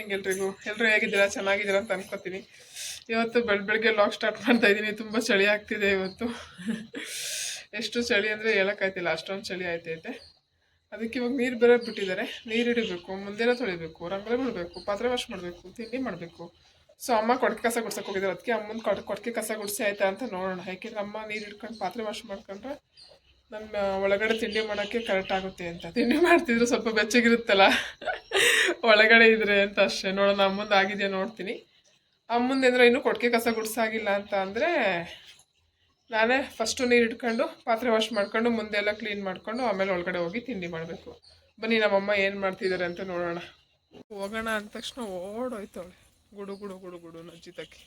ಹೆಂಗೆ ಎಲ್ರಿಗೂ. ಎಲ್ಲರೂ ಹೇಗಿದ್ದೀರಾ? ಚೆನ್ನಾಗಿದ್ದೀರಾ ಅಂತ ಅನ್ಕೋತೀನಿ. ಇವತ್ತು ಬೆಳ ಬೆಳಗ್ಗೆ ಲಾಗ್ ಸ್ಟಾರ್ಟ್ ಮಾಡ್ತಾ ಇದ್ದೀನಿ. ತುಂಬ ಚಳಿ ಆಗ್ತಿದೆ ಇವತ್ತು. ಎಷ್ಟು ಚಳಿ ಅಂದರೆ ಹೇಳೋಕ್ಕಾಯ್ತಿಲ್ಲ. ಅಷ್ಟೊಂದು ಚಳಿ ಆಯ್ತೈತೆ. ಅದಕ್ಕೆ ಇವಾಗ ನೀರು ಬೇರೆ ಬಿಟ್ಟಿದ್ದಾರೆ. ನೀರು ಹಿಡಿಬೇಕು ಮುಂದೆಲ್ಲ ತೊಳಿಬೇಕು, ರಂಗೋಲಿ ಮಾಡಬೇಕು, ಪಾತ್ರೆ ವಾಶ್ ಮಾಡಬೇಕು, ತಿಂಡಿ ಮಾಡಬೇಕು. ಸೊ ಅಮ್ಮ ಕೊಡಕೆ ಕಸ ಗುಡ್ಸಕ್ಕೆ ಹೋಗಿದ್ದಾರೆ. ಅದಕ್ಕೆ ಅಮ್ಮನ ಕೊಡ್ ಕೊಡಕೆ ಕಸ ಗುಡಿಸಿ ಆಯ್ತಾ ಅಂತ ನೋಡೋಣ. ಯಾಕೆಂದ್ರೆ ಅಮ್ಮ ನೀರು ಹಿಡ್ಕೊಂಡು ಪಾತ್ರೆ ವಾಶ್ ಮಾಡ್ಕೊಂಡ್ರೆ ನಮ್ಮ ಒಳಗಡೆ ತಿಂಡಿ ಮಾಡೋಕ್ಕೆ ಕರೆಕ್ಟ್ ಆಗುತ್ತೆ ಅಂತ. ತಿಂಡಿ ಮಾಡ್ತಿದ್ರು ಸ್ವಲ್ಪ ಬೆಚ್ಚಗಿರುತ್ತಲ್ಲ? ಒಳಗಡೆ ಇದ್ರೆ ಅಂತ ಅಷ್ಟೇ. ನೋಡೋಣ, ಅಮ್ಮಂದು ಆಗಿದೆ ನೋಡ್ತೀನಿ. ಅಮ್ಮಂದು ಅಂದರೆ ಇನ್ನೂ ಕೊಟ್ಟಿಗೆ ಕಸ ಗುಡ್ಸಾಗಿಲ್ಲ ಅಂತ ಅಂದರೆ ನಾನೇ ಫಸ್ಟು ನೀರು ಇಟ್ಕೊಂಡು ಪಾತ್ರೆ ವಾಶ್ ಮಾಡ್ಕೊಂಡು ಮುಂದೆ ಎಲ್ಲ ಕ್ಲೀನ್ ಮಾಡ್ಕೊಂಡು ಆಮೇಲೆ ಒಳಗಡೆ ಹೋಗಿ ತಿಂಡಿ ಮಾಡಬೇಕು. ಬನ್ನಿ, ನಮ್ಮಮ್ಮ ಏನು ಮಾಡ್ತಿದ್ದಾರೆ ಅಂತ ನೋಡೋಣ. ಹೋಗೋಣ ಅಂದ ತಕ್ಷಣ ಓಡೋಯ್ತವಳೆ ಗುಡು ಗುಡು ಗುಡು ಗುಡು ನಜ್ಜಿತಕ್ಕೆ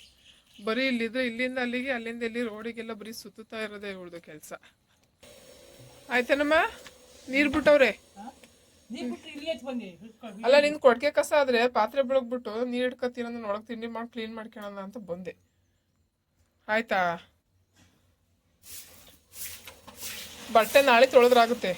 ಬರೀ ಇಲ್ಲಿದ್ರೆ ಇಲ್ಲಿಂದ ಅಲ್ಲಿಗೆ ಅಲ್ಲಿಂದ ಇಲ್ಲಿ ರೋಡಿಗೆಲ್ಲ ಬರೀ ಸುತ್ತುತ್ತಾ ಇರೋದೇ ಇವ್ರದ್ದು ಕೆಲಸ. ಆಯ್ತೇನಮ್ಮ? ನೀರು ಬಿಟ್ಟವ್ರೆ. ಅಲ್ಲ ನಿನ್ ಕೊಡ್ಕೆ ಕಸ ಆದ್ರೆ ಪಾತ್ರೆ ಬೆಳಗ್ಬಿಟ್ಟು ನೀರ್ ಇಟ್ಕೊತೀರ ನೋಡಕ್ ತಿಂಡಿ ಮಾಡಿ ಕ್ಲೀನ್ ಮಾಡ್ಕೊಳ್ಳೋಣ ಅಂತ ಬಂದೆ. ಆಯ್ತಾ? ಬಟ್ಟೆ ನಾಳೆ ತೊಳೆದ್ರಾಗುತ್ತೆ.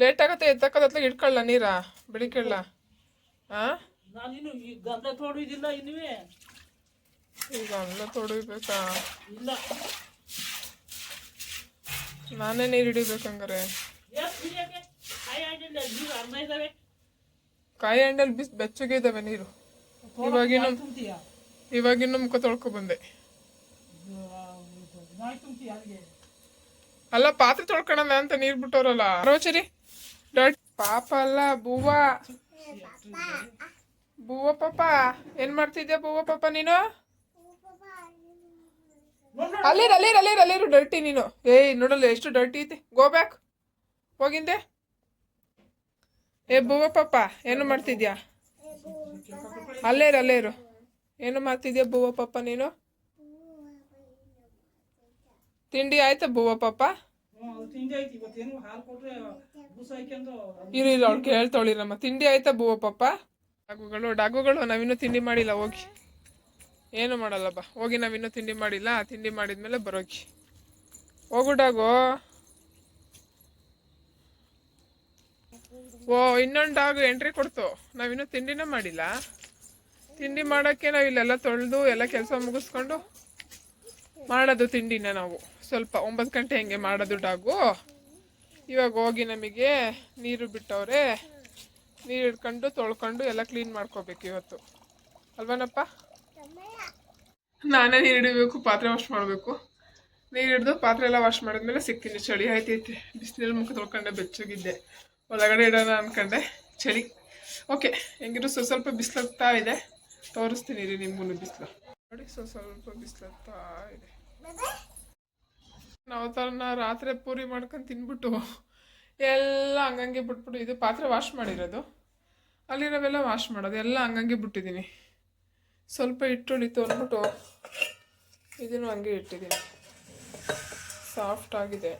ಲೇಟ್ ಆಗತ್ತೆ ಎತ್ತಕ್ಕದತ್ಲಾಗ ಇಟ್ಕೊಳ್ಳ ನೀರ? ತೋಡಿದಿಲ್ಲ ಆ ಈಗ ಅಲ್ಲ ತೊಡಿಬೇಕಾ ಇಲ್ಲ. ನಾನೇ ನೀರು ಹಿಡಿಬೇಕಂಗಾರೆ. ಕಾಯಿ ಇದ್ದಾವೆ ಹಣ್ಣಲ್ಲಿ ಬಿಸ್ ಬೆಚ್ಚಗೆ ಇದಾವೆ ನೀರು. ಇವಾಗಿನ ಇವಾಗಿನ ಮುಖ ತೊಳ್ಕೊ ಬಂದೆ. ಅಲ್ಲ ಪಾತ್ರೆ ತೊಳ್ಕೊಳಲ್ಲ ಅಂತ ನೀರ್ ಬಿಟ್ಟವ್ರಲ್ಲ ರೋಚರಿ. ಡಾಟ್ ಪಾಪ ಅಲ್ಲ ಬೂವ. ಬೂವ ಪಾಪ ಏನ್ ಮಾಡ್ತಿದ್ಯಾ ಬೂವ ಪಾಪ ನೀನು? ಅಲ್ಲಿರ್ ಅಲ್ಲಿರು ಅಲ್ಲಿರು ಅಲ್ಲಿರು ಡರ್ಟಿ ನೀನು. ಏಯ್ ನೋಡಲ್ಲ ಎಷ್ಟು ಡರ್ಟಿ ಐತಿ. ಗೋ ಬ್ಯಾಕ್ ಹೋಗಿಂದೆ. ಏ ಬುವ ಪಾಪ ಏನು ಮಾಡ್ತಿದ್ಯಾ? ಅಲ್ಲೇರು ಅಲ್ಲೇರು. ಏನು ಮಾಡ್ತಿದ್ಯಾ ಬುವ ಪಾಪ ನೀನು? ತಿಂಡಿ ಆಯ್ತಾ ಬುವ ಪಾಪ? ಇರು ಅವ್ಳು ಕೇಳ್ತಾಳಿರಮ್ಮ ತಿಂಡಿ ಆಯ್ತಾ ಬುವ ಪಾಪ? ಡಾಗುಗಳು ಡಾಗುಗಳು ನಾವಿನ್ನೂ ತಿಂಡಿ ಮಾಡಿಲ್ಲ ಹೋಗಿ. ಏನು ಮಾಡಲ್ಲ ಬಾ ಹೋಗಿ ನಾವಿನ್ನೂ ತಿಂಡಿ ಮಾಡಿಲ್ಲ. ತಿಂಡಿ ಮಾಡಿದ್ಮೇಲೆ ಹೋಗು ಡಾಗು ಓ ಇನ್ನೊಂದು ಡಾಗು ಎಂಟ್ರಿ ಕೊಡ್ತು ನಾವಿನ್ನೂ ತಿಂಡಿನೇ ಮಾಡಿಲ್ಲ. ತಿಂಡಿ ಮಾಡೋಕ್ಕೆ ನಾವು ಇಲ್ಲೆಲ್ಲ ತೊಳೆದು ಎಲ್ಲ ಕೆಲಸ ಮುಗಿಸ್ಕೊಂಡು ಮಾಡೋದು ತಿಂಡಿನ ನಾವು. ಸ್ವಲ್ಪ ಒಂಬತ್ತು ಗಂಟೆ ಹಂಗೆ ಮಾಡೋದು ಡಾಗು. ಇವಾಗ ಹೋಗಿ ನಮಗೆ ನೀರು ಬಿಟ್ಟವ್ರೆ. ನೀರು ಹಿಡ್ಕೊಂಡು ತೊಳ್ಕೊಂಡು ಎಲ್ಲ ಕ್ಲೀನ್ ಮಾಡ್ಕೋಬೇಕು ಇವತ್ತು. ಅಲ್ವನಪ್ಪ? ನಾನೇ ನೀರು ಹಿಡಿಬೇಕು, ಪಾತ್ರೆ ವಾಶ್ ಮಾಡಬೇಕು. ನೀರು ಹಿಡಿದು ಪಾತ್ರೆ ಎಲ್ಲ ವಾಶ್ ಮಾಡಿದ್ಮೇಲೆ ಸಿಗ್ತೀನಿ ಚಳಿ ಆಯ್ತೈತೆ. ಬಿಸಿನೀರು ಮುಖ ತೊಳ್ಕೊಂಡೆ, ಬೆಚ್ಚಗಿದ್ದೆ. ಒಳಗಡೆ ಇಡೋಣ ಅನ್ಕೊಂಡೆ. ಚಳಿ. ಓಕೆ ಹೆಂಗಿದ್ರು ಸ್ವಲ್ಪ ಸ್ವಲ್ಪ ಬಿಸಿಲಾಗ್ತಾ ಇದೆ. ತೋರಿಸ್ತೀನಿ ರೀ ನಿಮ್ಗೂ ಬಿಸಿಲು. ನೋಡಿ, ಸ್ವಲ್ಪ ಸ್ವಲ್ಪ ಬಿಸಿಲಾಗ್ತಾ ಇದೆ. ನಾವು ಥರನ ರಾತ್ರಿ ಪೂರಿ ಮಾಡ್ಕೊಂಡು ತಿನ್ಬಿಟ್ಟು ಎಲ್ಲ ಹಂಗಂಗೆ ಬಿಟ್ಬಿಟ್ಟು ಇದು ಪಾತ್ರೆ ವಾಶ್ ಮಾಡಿರೋದು. ಅಲ್ಲಿರೋವೆಲ್ಲ ವಾಶ್ ಮಾಡೋದು. ಎಲ್ಲ ಹಂಗಂಗೆ ಬಿಟ್ಟಿದ್ದೀನಿ ಸ್ವಲ್ಪ ಹಿಟ್ಟು ಉಳಿತು ಅಂದ್ಬಿಟ್ಟು ಇದನ್ನು ಹಂಗೆ ಇಟ್ಟಿದ್ದೀನಿ. ಸಾಫ್ಟ್ ಆಗಿದೆ.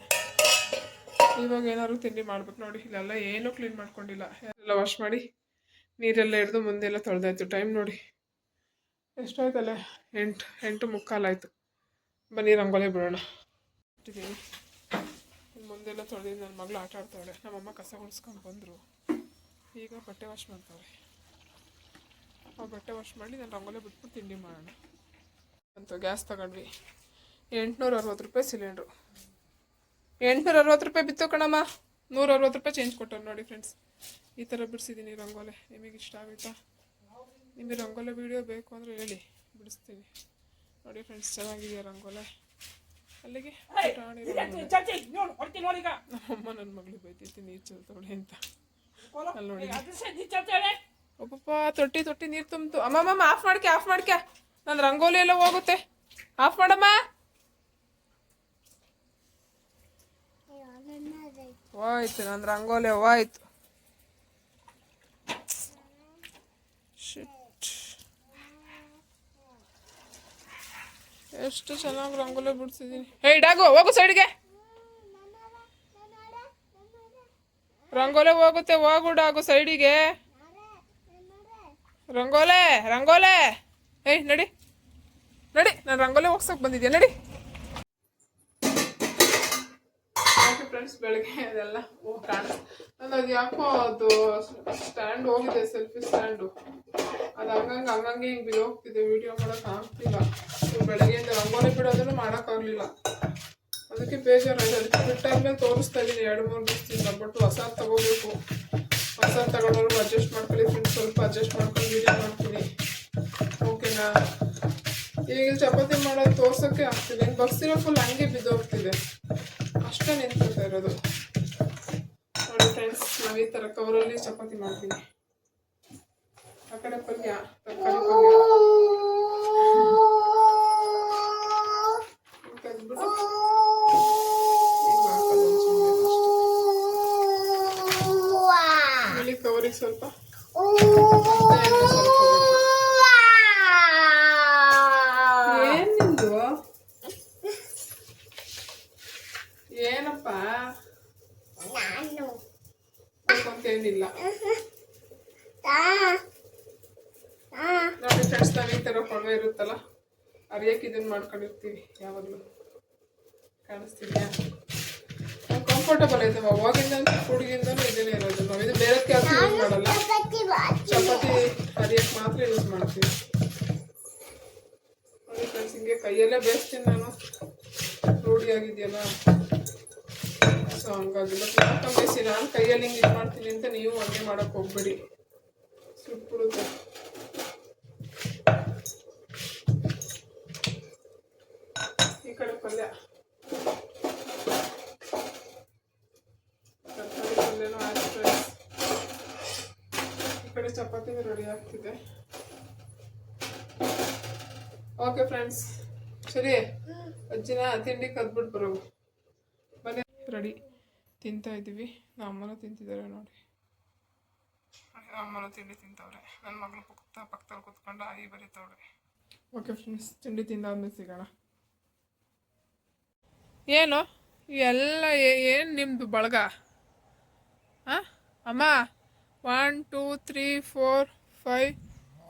ಇವಾಗ ಏನಾದ್ರು ತಿಂಡಿ ಮಾಡ್ಬೇಕು ನೋಡಿ, ಇಲ್ಲೆಲ್ಲ ಏನೂ ಕ್ಲೀನ್ ಮಾಡ್ಕೊಂಡಿಲ್ಲ. ಎಲ್ಲ ವಾಶ್ ಮಾಡಿ ನೀರೆಲ್ಲ ಹಿಡ್ದು ಮುಂದೆಲ್ಲ ತೊಳೆದಾಯ್ತು. ಟೈಮ್ ನೋಡಿ. ಎಷ್ಟಾಯ್ತಲ್ಲ? ಎಂಟು ಎಂಟು ಮುಕ್ಕಾಲಾಯಿತು ಬನ್ನಿ, ರಂಗೋಲಿ ಬಿಡೋಣ. ಇಟ್ಟಿದ್ದೀನಿ. ಮುಂದೆಲ್ಲ ತೊಳೆದಿದ್ದು ನನ್ನ ಮಗಳು ಆಟ ಆಡ್ತಾಳೆ ನಮ್ಮಮ್ಮ ಕಸ ಗುಡಿಸ್ಕೊಂಡು ಬಂದರು. ಈಗ ಬಟ್ಟೆ ವಾಶ್ ಮಾಡ್ತಾಳೆ ಆ ಬಟ್ಟೆ ವಾಶ್ ಮಾಡಿ ನಾನು ರಂಗೋಲೆ ಬಿಟ್ಬಿಟ್ಟು ತಿಂಡಿ ಮಾಡೋಣ. ಅಂತ ಗ್ಯಾಸ್ ತಗೊಂಡ್ವಿ. ಎಂಟುನೂರ ಅರವತ್ತು ರೂಪಾಯಿ ಸಿಲಿಂಡ್ರು ಎಂಟುನೂರ ಅರವತ್ತು ರೂಪಾಯಿ ಬಿತ್ತು ಕಣಮ್ಮ. ನೂರ ಅರವತ್ತು ರೂಪಾಯಿ ಚೇಂಜ್ ಕೊಟ್ಟರು ನೋಡಿ ಫ್ರೆಂಡ್ಸ್ ಈ ಥರ ಬಿಡಿಸಿದ್ದೀನಿ ರಂಗೋಲೆ. ನಿಮಗೆ ಇಷ್ಟ ಆಗುತ್ತಾ? ನಿಮಗೆ ರಂಗೋಲೆ ವೀಡಿಯೋ ಬೇಕು ಅಂದರೆ ಹೇಳಿ. ಬಿಡಿಸ್ತೀನಿ. ನೋಡಿ ಫ್ರೆಂಡ್ಸ್ ಚೆನ್ನಾಗಿದೆಯಾ ರಂಗೋಲೆ? ಅಲ್ಲಿಗೆ ನಮ್ಮಮ್ಮ ನನ್ನ ಮಗಳಿಗೆ ಬೈತೈತಿ ನೀರು ಚೆಲ್ತವಳೆ ಅಂತ. ಅಲ್ಲಿ ನೋಡಿ. ಒಬ್ಬಪ್ಪ ತೊಟ್ಟಿ ತೊಟ್ಟಿ ನೀರು ತುಂಬಿತು ಅಮ್ಮಮ್ಮ ಆಫ್ ಮಾಡ್ಕೆ ಆಫ್ ಮಾಡ್ಕೆ ನನ್ನ ರಂಗೋಲಿ ಎಲ್ಲ ಹೋಗುತ್ತೆ. ಆಫ್ ಮಾಡಮ್ಮ. ಹೋಯ್ತು ನನ್ನ ರಂಗೋಲಿ, ಹೋಯ್ತು. ಎಷ್ಟು ಚೆನ್ನಾಗಿ ರಂಗೋಲಿ ಬಿಡ್ಸಿದ್ದೀನಿ ಹೇ ಡಾಗು, ಹೋಗು ಸೈಡ್ಗೆ ರಂಗೋಲಿ ಹೋಗುತ್ತೆ, ಹೋಗು ಡಾಗು ಸೈಡಿಗೆ ರಂಗೋಲೆ ರಂಗೋಲೆ. ಏಯ್, ನಡಿ. ನಡಿ, ನಾನು ರಂಗೋಲೆ ಹೋಗ್ಸಕ್ ಬಂದಿದ್ಯಾ? ನಡಿ. ಫ್ರೆಂಡ್ಸ್ ಬೆಳಗ್ಗೆ ಅದೆಲ್ಲ ಓ ಕಾಣಿಸ್ ನಾನು ಅದು ಯಾಕೋ ಅದು ಸ್ಟ್ಯಾಂಡ್ ಹೋಗಿದೆ ಸೆಲ್ಫಿ ಸ್ಟ್ಯಾಂಡು ಅದು ಹಂಗಂಗೆ ಹಂಗಂಗೆ ಹಿಂಗೆ ಬಿದ್ದೋಗ್ತಿದೆ ವಿಡಿಯೋ ಮಾಡೋಕೆ ಆಗ್ತಿಲ್ಲ. ಬೆಳಗ್ಗೆಯಿಂದ ರಂಗೋಲಿ ಬಿಡೋದನ್ನು ಮಾಡೋಕ್ಕಾಗಲಿಲ್ಲ ಅದಕ್ಕೆ ಬೇಜಾರಾಗಿದೆ ಅದಕ್ಕೆ ಬಿಟ್ಟಾದ್ಮೇಲೆ ತೋರಿಸ್ತಾ ಇದ್ದೀನಿ, ಎರಡು, ಮೂರು ದಿವಸದಿಂದ, ಬಟ್ ಹೊಸ ತಗೋಬೇಕು. ಹೊಸ ತಗೊಂಡವ್ರು ಅಡ್ಜಸ್ಟ್ ಮಾಡ್ಕೊಳ್ಳಿ ಫ್ರೆಂಡ್ಸ್ ಸ್ವಲ್ಪ ಅಡ್ಜಸ್ಟ್ ಮಾಡ್ಕೊಂಡು ವೀಡಿಯೋ ಮಾಡ್ತೀನಿ. ಓಕೆನಾ ಈಗ ಚಪಾತಿ ಮಾಡೋದು ತೋರ್ಸೋಕ್ಕೆ ಆಗ್ತಿದೆ. ಹಿಂಗೆ ಬಗ್ಸಿರೋ ಫುಲ್ ಹಂಗೆ ಬಿದ್ದೋಗ್ತಿದೆ. ಅಷ್ಟೇ ನಿಂತ್ಕೊಳ್ತಾ ಇರೋದು. ನೋಡಿ ಫ್ರೆಂಡ್ಸ್ ನಾವು ಈ ಥರ ಕವರಲ್ಲಿ ಚಪಾತಿ ಮಾಡ್ತೀನಿ. ಆ ಕಡೆ ಪಲ್ಯ ತರಕಾರಿ ಪಲ್ಯ ಹಿಂಗ್ ತೆಗ್ದ್ಬಿಟ್ಟು ಹಿಂಗ್ ಹಾಕೋದು ಒಂಚೂರು ಅಷ್ಟೇ. ಬಿಳಿ ಕವರಿಗೆ ಸ್ವಲ್ಪ. ಏನ್ ನಿಂದು? ಏನಪ್ಪ? ಬೇಕು ಅಂತ ಏನಿಲ್ಲ ನೋಡಿ ಫ್ರೆಂಡ್ಸ್ ನಾವು ಈ ಥರ ಕೊಡವೆ ಇರುತ್ತಲ್ಲ ಅರಿಯಕ್ಕೆ ಇದನ್ನ ಮಾಡ್ಕೊಂಡಿರ್ತೀವಿ ಯಾವಾಗಲೂ. ಕಾಣಿಸ್ತಿದ್ಯಾ? ಕಂಫರ್ಟಬಲ್ ಐತೆ ಅವಾಗಿಂದ ಹುಡುಗಿಂದನೂ ಇದನ್ನೇ ಇರೋದು. ನಾವು ಇದು ಬೇರೆ ಕೆಲಸ ಯೂಸ್ ಮಾಡಲ್ಲ. ಚಪಾತಿ ಅರಿಯಕ್ಕೆ ಮಾತ್ರ ಯೂಸ್ ಮಾಡ್ತೀವಿ. ಫ್ರೆಂಡ್ಸ್ ಹಿಂಗೆ ಕೈಯಲ್ಲೇ ಬೇಯಿಸ್ತೀನಿ ನಾನು ರೂಢಿ ಆಗಿದೆಯಲ್ಲ? ಸೊ ಹಂಗಾಗಿ ಬಟ್ ಬೇಯಿಸಿ ನಾನು ಕೈಯಲ್ಲಿ ಹಿಂಗೆ ಇದು ಮಾಡ್ತೀನಿ ಅಂತ ನೀವು ಹಂಗೆ ಮಾಡೋಕೆ ಹೋಗ್ಬೇಡಿ. ಸುಟ್ಬಿಡುತ್ತೆ ಈ ಕಡೆ ಪಲ್ಯ ತರಕಾರಿ ಪಲ್ಯನೂ ಆಯ್ತು. ಈ ಕಡೆ ಚಪಾತಿ ರೆಡಿ ಆಗ್ತಿದೆ. ಓಕೆ ಫ್ರೆಂಡ್ಸ್ ಸರಿ, ಅಜ್ಜಿನ ತಿಂಡಿ ಕದ್ಬಿಟ್ಟು ಬರೋ ಮನೆ ರೆಡಿ. ತಿಂತಾ ಇದ್ದೀವಿ. ನಮ್ಮ ಅಮ್ಮನೂ ತಿಂತಿದ್ದಾರೆ ನೋಡಿ. ಅಮ್ಮನ ತಿಂಡಿ ತಿಂತವ್ರೆ. ನನ್ನ ಮಗಳು ಪಕ್ಕ, ಪಕ್ಕದಲ್ಲಿ ಕುತ್ಕೊಂಡು ಆಯಿ ಬರೀತವ್ರೆ ಓಕೆ ಫ್ರೆಂಡ್ಸ್ ತಿಂಡಿ ತಿಂದಾದ್ಮೇಲೆ ಸಿಗೋಣ. ಏನು? ಎಲ್ಲ ಏನು ನಿಮ್ಮದು ಬಳಗ? ಹಾಂ ಅಮ್ಮ one two three four five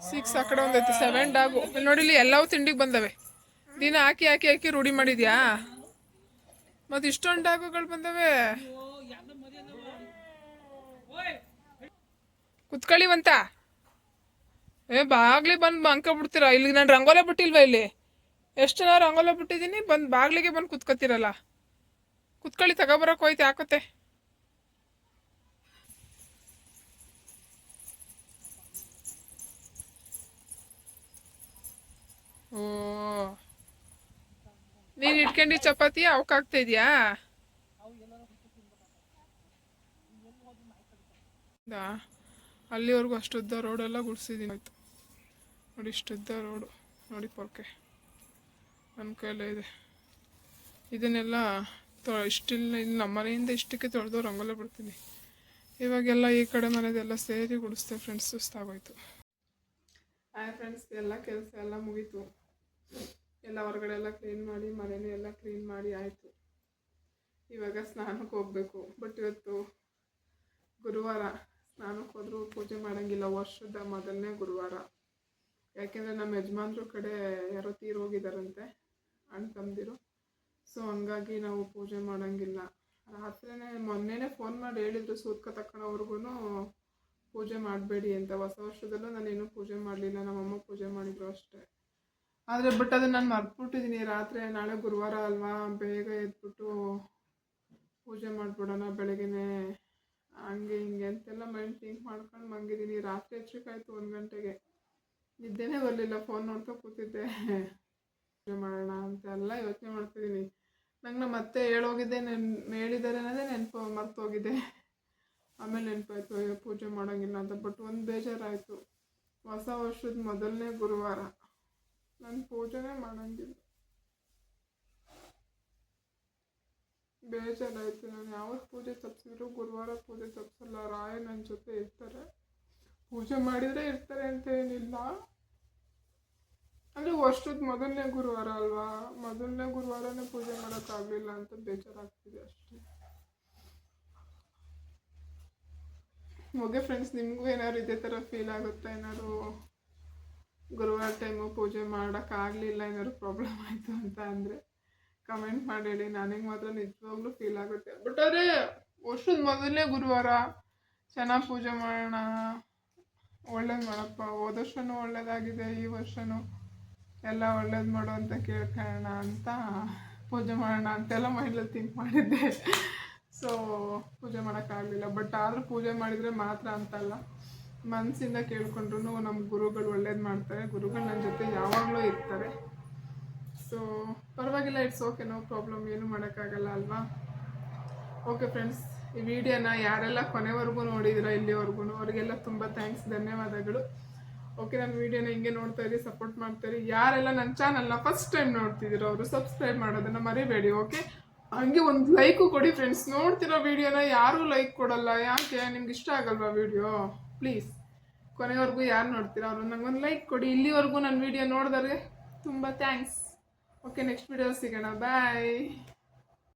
six ಆ ಕಡೆ ಒಂದೈತೆ ಸೆವೆನ್ ಡಾಗು ಇಲ್ಲಿ ನೋಡಿ, ಇಲ್ಲಿ ಎಲ್ಲವೂ ತಿಂಡಿಗೆ ಬಂದವೆ. ದಿನ ಹಾಕಿ ಹಾಕಿ ಹಾಕಿ ರೂಢಿ ಮಾಡಿದ್ಯಾ? ಮತ್ತು ಇಷ್ಟೊಂದು ಡಾಗುಗಳು ಬಂದವೆ. ಕುತ್ಕೊಳ್ಳಿವಂತ. ಏ, ಬಾಗ್ಲಿ ಬಂದು ಬಂಕ ಬಿಡ್ತೀರಾ? ಇಲ್ಲಿ ನಾನು ರಂಗೋಲೆ ಬಿಟ್ಟಿಲ್ವಾ ಇಲ್ಲಿ? ಎಷ್ಟು ಜನ ರಂಗೋಲೆ ಬಿಟ್ಟಿದ್ದೀನಿ, ಬಂದು ಬಾಗ್ಲಿಗೆ ಬಂದು ಕುತ್ಕೋತಿರಲ್ಲ. ಕುತ್ಕೊಳ್ಳಿ ತಗೊಬರಕ್ಕೆ ಹೋಯ್ತು, ಯಾಕತ್ತೆ? ನೀನು ಇಟ್ಕೊಂಡು ಚಪಾತಿ ಅವಕ್ಕಾಗ್ತಾ ಇದೆಯಾ? ಅಲ್ಲಿವರೆಗೂ ಅಷ್ಟುದ್ದ ರೋಡೆಲ್ಲ ಗುಡಿಸಿದ್ದೀನಿ ಆಯ್ತು. ನೋಡಿ ಇಷ್ಟುದ್ದ ರೋಡು. ನೋಡಿ ಪೊರ್ಕೆ. ನನ್ನ ಕೈಲೇ ಇದೆ. ಇದನ್ನೆಲ್ಲ ತೊ, ಇಷ್ಟಿಲ್ಲ ಇಲ್ಲಿ ನಮ್ಮ ಮನೆಯಿಂದ ಇಷ್ಟಕ್ಕೆ ತೊಳೆದು ರಂಗೋಲೆ ಬಿಡ್ತೀನಿ. ಇವಾಗೆಲ್ಲ ಈ ಕಡೆ ಮನೆಯದೆಲ್ಲ ಸೇರಿ ಗುಡಿಸ್ತೇವೆ ಫ್ರೆಂಡ್ಸ್ ಸುಸ್ತಾಗೋಯ್ತು. ಹಾಯ್ ಫ್ರೆಂಡ್ಸ್ ಎಲ್ಲ ಕೆಲಸ ಎಲ್ಲ ಮುಗೀತು. ಎಲ್ಲ ಹೊರಗಡೆ ಎಲ್ಲ ಕ್ಲೀನ್ ಮಾಡಿ, ಮನೇಲಿ ಎಲ್ಲ ಕ್ಲೀನ್ ಮಾಡಿ ಆಯಿತು. ಇವಾಗ ಸ್ನಾನಕ್ಕೆ ಹೋಗಬೇಕು. ಬಟ್ ಇವತ್ತು ಗುರುವಾರ ಸ್ನಾನಕ್ಕೆ ಹೋದರೂ ಪೂಜೆ ಮಾಡೋಂಗಿಲ್ಲ. ವರ್ಷದ ಮೊದಲನೇ ಗುರುವಾರ. ಯಾಕೆಂದರೆ ನಮ್ಮ ಯಜಮಾನ್ರ ಕಡೆ ಯಾರೋ ತೀರು ಹೋಗಿದ್ದಾರಂತೆ ಅಣ್ಣ ತಂದಿರು ಸೊ ಹಂಗಾಗಿ ನಾವು ಪೂಜೆ ಮಾಡೋಂಗಿಲ್ಲ. ರಾತ್ರಿನೇ ಮೊನ್ನೆನೇ ಫೋನ್ ಮಾಡಿ ಹೇಳಿದ್ರು ಸೂತ್ಕ ತಕ್ಕೊಳೋವ್ರಿಗೂ ಪೂಜೆ ಮಾಡಬೇಡಿ ಅಂತ ಹೊಸ ವರ್ಷದಲ್ಲೂ ನಾನೇನು ಪೂಜೆ ಮಾಡಲಿಲ್ಲ, ನಮ್ಮಮ್ಮ ಪೂಜೆ ಮಾಡಿದ್ರು ಅಷ್ಟೇ. ಆದರೆ ಬಟ್ ಅದನ್ನು ನಾನು ಮರ್ತ್ಬಿಟ್ಟಿದ್ದೀನಿ ರಾತ್ರಿ ನಾಳೆ ಗುರುವಾರ ಅಲ್ವಾ, ಬೇಗ ಎದ್ಬಿಟ್ಟು ಪೂಜೆ ಮಾಡಿಬಿಡೋಣ ಬೆಳಗ್ಗೆನೇ. ಹಂಗೆ ಹಿಂಗೆ ಅಂತೆಲ್ಲ ಮೈಂಡ್ ಥಿಂಕ್ ಮಾಡ್ಕೊಂಡು ಮಲಗಿದ್ದೀನಿ ರಾತ್ರಿ ಹೆಚ್ಚಿಕಾಯ್ತು ಒಂದು ಗಂಟೆಗೆ. ನಿದ್ದೆನೇ ಬರಲಿಲ್ಲ ಫೋನ್ ನೋಡ್ತಾ ಕೂತಿದ್ದೆ. ಪೂಜೆ ಮಾಡೋಣ ಅಂತೆಲ್ಲ ಯೋಚನೆ ಮಾಡ್ತಿದ್ದೀನಿ ನಂಗೆ ನಮ್ಮ ಮತ್ತೆ ಹೇಳೋಗಿದ್ದೆ ನೆನ್ ಹೇಳಿದ್ದಾರೆ ಅನ್ನೋದೇ ನೆನಪು ಮರ್ತೋಗಿದೆ ಆಮೇಲೆ ನೆನಪಾಯ್ತು, ಅಯ್ಯೋ ಪೂಜೆ ಮಾಡೋಂಗಿಲ್ಲ ಅಂತ. ಬಟ್ ಒಂದು ಬೇಜಾರಾಯಿತು. ಹೊಸ ವರ್ಷದ ಮೊದಲನೇ ಗುರುವಾರ. ನಾನು ಪೂಜೆನೇ ಮಾಡೋಂಗಿಲ್ಲ. ಬೇಜಾರಾಯಿತು. ನಾನು ಯಾವತ್ತು ಪೂಜೆ ತಪ್ಪಿಸಿದ್ರು ಗುರುವಾರ ಪೂಜೆ ತಪ್ಪಿಸಲ್ಲ ರಾಯ ನನ್ನ ಜೊತೆ ಇರ್ತಾರೆ. ಪೂಜೆ ಮಾಡಿದರೆ ಇರ್ತಾರೆ ಅಂತ ಏನಿಲ್ಲ. ಅಂದರೆ ವರ್ಷದ ಮೊದಲನೇ ಗುರುವಾರ ಅಲ್ವಾ? ಮೊದಲನೇ ಗುರುವಾರನೇ ಪೂಜೆ ಮಾಡೋಕ್ಕಾಗಲಿಲ್ಲ ಅಂತ ಬೇಜಾರಾಗ್ತಿದೆ ಅಷ್ಟೇ. ಓಕೆ ಫ್ರೆಂಡ್ಸ್ ನಿಮಗೂ ಏನಾದ್ರು ಇದೇ ಥರ ಫೀಲ್ ಆಗುತ್ತೆ? ಏನಾದ್ರು ಗುರುವಾರ ಟೈಮು ಪೂಜೆ ಮಾಡೋಕ್ಕಾಗಲಿಲ್ಲ ಏನಾದ್ರು ಪ್ರಾಬ್ಲಮ್ ಆಯಿತು ಅಂತ ಅಂದರೆ ಕಮೆಂಟ್ ಮಾಡಿ ಹೇಳಿ ನನಗೆ ಮಾತ್ರ ನಿಜವಾಗ್ಲೂ ಫೀಲ್ ಆಗುತ್ತೆ. ಬಟ್ ಆದರೆ ವರ್ಷದ ಮೊದಲನೇ ಗುರುವಾರ ಚೆನ್ನಾಗಿ ಪೂಜೆ ಮಾಡೋಣ. ಒಳ್ಳೇದು ಮಾಡಪ್ಪ. ಹೋದ ವರ್ಷನೂ ಒಳ್ಳೇದಾಗಿದೆ, ಈ ವರ್ಷನೂ ಎಲ್ಲ ಒಳ್ಳೇದು ಮಾಡು ಅಂತ ಕೇಳ್ಕೊಳ್ಳೋಣ ಅಂತ ಪೂಜೆ ಮಾಡೋಣ ಅಂತೆಲ್ಲ ಮೈಂಡಲ್ಲಿ ಥಿಂಕ್ ಮಾಡಿದ್ದೆ. ಸೊ ಪೂಜೆ ಮಾಡೋಕ್ಕಾಗಲಿಲ್ಲ ಬಟ್ ಆದರೂ ಪೂಜೆ ಮಾಡಿದರೆ ಮಾತ್ರ ಅಂತಲ್ಲ. ಮನಸ್ಸಿಂದ ಕೇಳ್ಕೊಂಡ್ರು ನಮ್ಮ ಗುರುಗಳು ಒಳ್ಳೇದು ಮಾಡ್ತಾರೆ. ಗುರುಗಳು ನನ್ನ ಜೊತೆ ಯಾವಾಗಲೂ ಇರ್ತಾರೆ. ಸೊ ಪರವಾಗಿಲ್ಲ ಇಟ್ಸ್ ಓಕೆ ನೋ ಪ್ರಾಬ್ಲಮ್ ಏನು ಮಾಡೋಕ್ಕಾಗಲ್ಲ ಅಲ್ವಾ? ಓಕೆ ಫ್ರೆಂಡ್ಸ್ ಈ ವಿಡಿಯೋನ ಯಾರೆಲ್ಲ ಕೊನೆವರೆಗೂ ನೋಡಿದಿರ ಇಲ್ಲಿವರೆಗೂ ಅವರಿಗೆಲ್ಲ ತುಂಬ ಥ್ಯಾಂಕ್ಸ್ ಧನ್ಯವಾದಗಳು. ಓಕೆ ನನ್ನ ವಿಡಿಯೋನ ಹಿಂಗೆ ನೋಡ್ತಾ ಇರಿ ಸಪೋರ್ಟ್ ಮಾಡ್ತಾ ಇರಿ. ಯಾರೆಲ್ಲ ನನ್ನ ಚಾನಲ್ನ ಫಸ್ಟ್ ಟೈಮ್ ನೋಡ್ತಿದ್ದೀರೋ ಅವರು ಸಬ್ಸ್ಕ್ರೈಬ್ ಮಾಡೋದನ್ನು ಮರಿಬೇಡಿ ಓಕೆ ಹಂಗೆ ಒಂದು ಲೈಕು ಕೊಡಿ ಫ್ರೆಂಡ್ಸ್ ನೋಡ್ತಿರೋ ವಿಡಿಯೋನ ಯಾರೂ ಲೈಕ್ ಕೊಡಲ್ಲ. ಯಾಕೆ? ನಿಮ್ಗೆ ಇಷ್ಟ ಆಗಲ್ವಾ ವಿಡಿಯೋ ಪ್ಲೀಸ್ ಕೊನೆವರೆಗೂ ಯಾರು ನೋಡ್ತೀರಾ ಅವರು? ಒಂದು ಲೈಕ್ ಕೊಡಿ. ಇಲ್ಲಿವರೆಗೂ ನನ್ನ ವಿಡಿಯೋ ನೋಡಿದವ್ರಿಗೆ ತುಂಬ ಥ್ಯಾಂಕ್ಸ್ ಓಕೆ ನೆಕ್ಸ್ಟ್ ವಿಡಿಯೋ ಸಿಗೋಣ. ಬಾಯ್